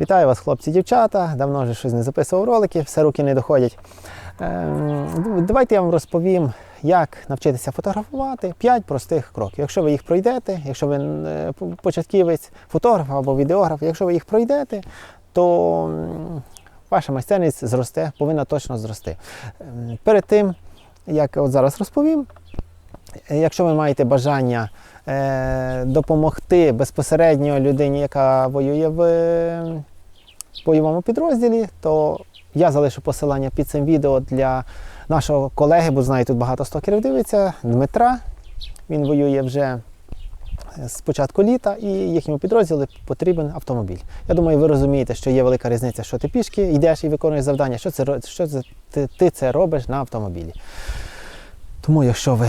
Вітаю вас, хлопці, дівчата. Давно вже щось не записував ролики, все руки не доходять. Ем, Давайте я вам розповім, як навчитися фотографувати 5 простих кроків. Якщо ви їх пройдете, якщо ви е, початківець, фотограф або відеограф, якщо ви їх пройдете, то ваша майстерність зросте, повинна точно зрости. Ем, Перед тим, як от зараз розповім, якщо ви маєте бажання е, допомогти безпосередньо людині, яка воює в бойовому підрозділі, то я залишу посилання під цим відео для нашого колеги, бо знаю, тут багато стокерів дивиться, Дмитра. Він воює вже з початку літа і їхньому підрозділу потрібен автомобіль. Я думаю, ви розумієте, що є велика різниця, що ти пішки йдеш і виконуєш завдання, що це що це ти, ти це робиш на автомобілі. Тому, якщо ви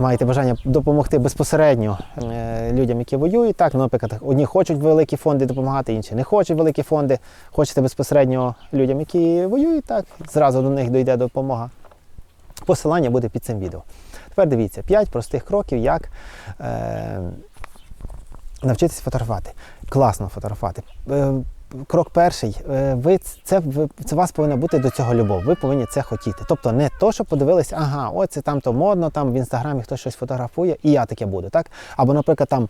маєте бажання допомогти безпосередньо е, людям, які воюють, так, наприклад, одні хочуть великі фонди допомагати, інші не хочуть великі фонди, хочете безпосередньо людям, які воюють, так, зразу до них дійде допомога. Посилання буде під цим відео. Тепер дивіться, 5 простих кроків, як е, навчитися фотографувати. Класно фотографувати. Е, крок перший, е, ви це, це у вас повинна бути до цього любов. Ви повинні це хотіти. Тобто не то, що подивилися, ага, ось це там то модно, там в інстаграмі хтось щось фотографує, і я таке буду. Так? Або, наприклад, там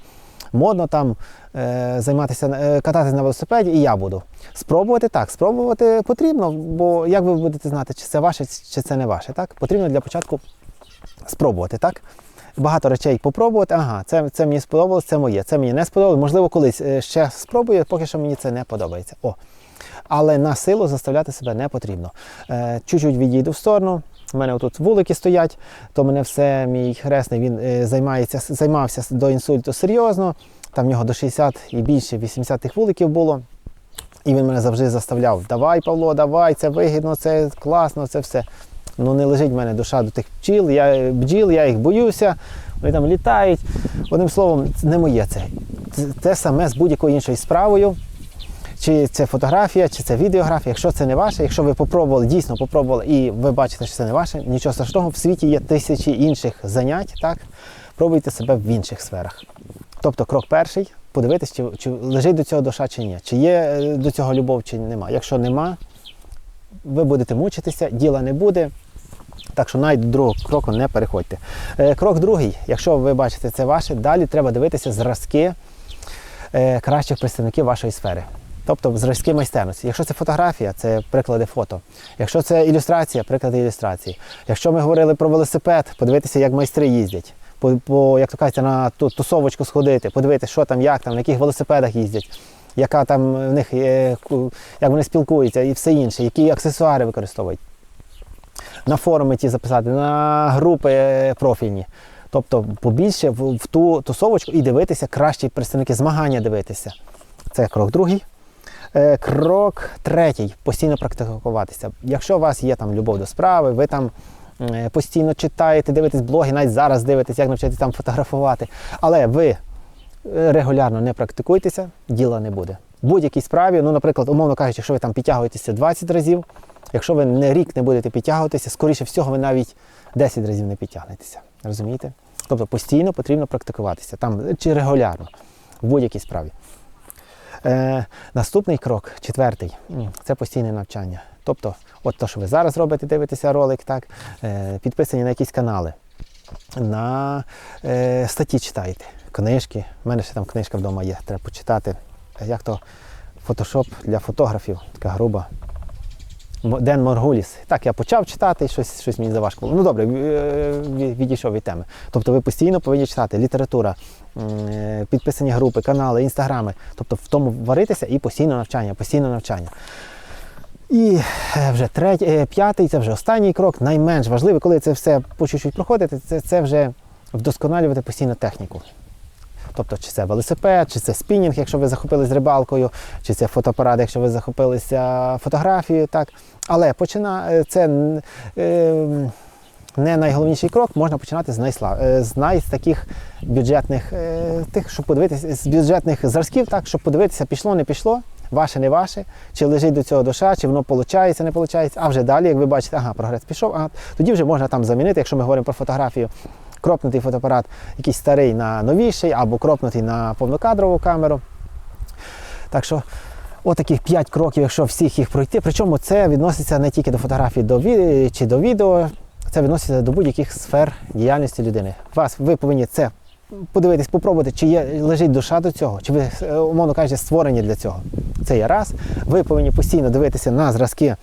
модно там е, займатися е, кататися на велосипеді, і я буду. Спробувати так, спробувати потрібно, бо як ви будете знати, чи це ваше, чи це не ваше. Так? Потрібно для початку спробувати, так? Багато речей попробувати. Ага, це, це мені сподобалось, це моє, це мені не сподобалось. Можливо, колись е, ще спробую, поки що мені це не подобається. О. Але на силу заставляти себе не потрібно. Е, чуть-чуть відійду в сторону. У мене тут вулики стоять, то мене все, мій хресний, він е, займається, займався до інсульту серйозно. Там в нього до 60 і більше 80 тих вуликів було. І він мене завжди заставляв: давай, Павло, давай, це вигідно, це класно, це все. Ну не лежить в мене душа до тих бджіл, я бджіл, я їх боюся, вони там літають. Одним словом, не моє це. Це те саме з будь-якою іншою справою. Чи це фотографія, чи це відеографія. Якщо це не ваше, якщо ви попробували, дійсно попробували, і ви бачите, що це не ваше, нічого страшного, в світі є тисячі інших занять, так? Пробуйте себе в інших сферах. Тобто, крок перший подивитись, чи, чи лежить до цього душа, чи ні, чи є е, до цього любов, чи нема. Якщо нема, ви будете мучитися, діла не буде. Так що навіть до другого кроку не переходьте. Е, Крок другий, якщо ви бачите це ваше, далі треба дивитися зразки е, кращих представників вашої сфери. Тобто зразки майстерності. Якщо це фотографія, це приклади фото. Якщо це ілюстрація, приклади ілюстрації. Якщо ми говорили про велосипед, подивитися, як майстри їздять. По, по як то кажеться, на ту тусовочку сходити, подивитися, що там, як там, на яких велосипедах їздять, яка там в них, е, як вони спілкуються і все інше, які аксесуари використовують на форуми ті записати, на групи е, профільні. Тобто побільше в, в ту тусовочку і дивитися кращі представники, змагання дивитися. Це крок другий. Е, Крок третій постійно практикуватися. Якщо у вас є там любов до справи, ви там е, постійно читаєте, дивитесь блоги, навіть зараз дивитесь, як навчитися там фотографувати. Але ви регулярно не практикуєтеся, діла не буде. В будь-якій справі, ну, наприклад, умовно кажучи, якщо ви там підтягуєтеся 20 разів, якщо ви не рік не будете підтягуватися, скоріше всього, ви навіть 10 разів не підтягнетеся. Розумієте? Тобто постійно потрібно практикуватися там чи регулярно в будь-якій справі. Е, наступний крок, четвертий, це постійне навчання. Тобто, от то, що ви зараз робите, дивитеся ролик, так, е, підписані на якісь канали, на е, статті читаєте, книжки. У мене ще там книжка вдома є, треба почитати. Як то фотошоп для фотографів, така груба. Ден Моргуліс. Так, я почав читати, щось, щось мені заважко було. Ну добре, відійшов від теми. Тобто ви постійно повинні читати література, е, підписані групи, канали, інстаграми. Тобто в тому варитися і постійно навчання, постійно навчання. І е, вже третій, е, п'ятий, це вже останній крок, найменш важливий, коли це все по чуть-чуть проходите, це, це вже вдосконалювати постійно техніку. Тобто, чи це велосипед, чи це спінінг, якщо ви захопились рибалкою, чи це фотоапарат, якщо ви захопилися фотографією. Так. Але почина, е, це е, не найголовніший крок, можна починати з найслав, е, з най таких бюджетних, тих, щоб подивитися, з бюджетних зразків, так, щоб подивитися, пішло, не пішло, ваше, не ваше, чи лежить до цього душа, чи воно виходить, не виходить. А вже далі, як ви бачите, ага, прогрес пішов, ага, тоді вже можна там замінити, якщо ми говоримо про фотографію, кропнутий фотоапарат, якийсь старий на новіший, або кропнутий на повнокадрову камеру. Так що Отаких 5 кроків, якщо всіх їх пройти. Причому це відноситься не тільки до фотографій до ві... чи до відео, це відноситься до будь-яких сфер діяльності людини. Вас ви повинні це подивитись, попробувати, чи є лежить душа до цього, чи ви, е, умовно кажучи, створені для цього. Це є раз. Ви повинні постійно дивитися на зразки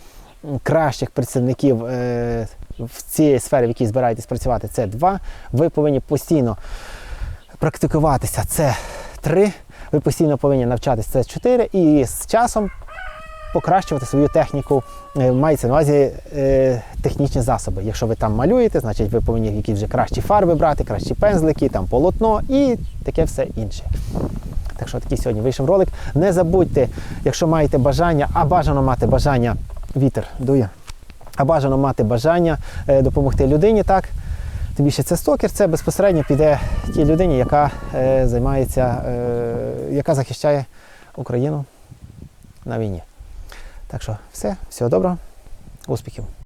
кращих представників е, в цій сфері, в якій збираєтесь працювати. Це два. Ви повинні постійно практикуватися. Це три. Ви постійно повинні навчатися. Це чотири. І з часом покращувати свою техніку. Е, Мається на увазі е, технічні засоби. Якщо ви там малюєте, значить ви повинні якісь вже кращі фарби брати, кращі пензлики, там полотно і таке все інше. Так що такий сьогодні вийшов ролик. Не забудьте, якщо маєте бажання, а бажано мати бажання, вітер дує, а бажано мати бажання е, допомогти людині, так. Тим більше це стокер, це безпосередньо піде тій людині, яка е, займається, е, яка захищає Україну на війні. Так що все, всього доброго, успіхів!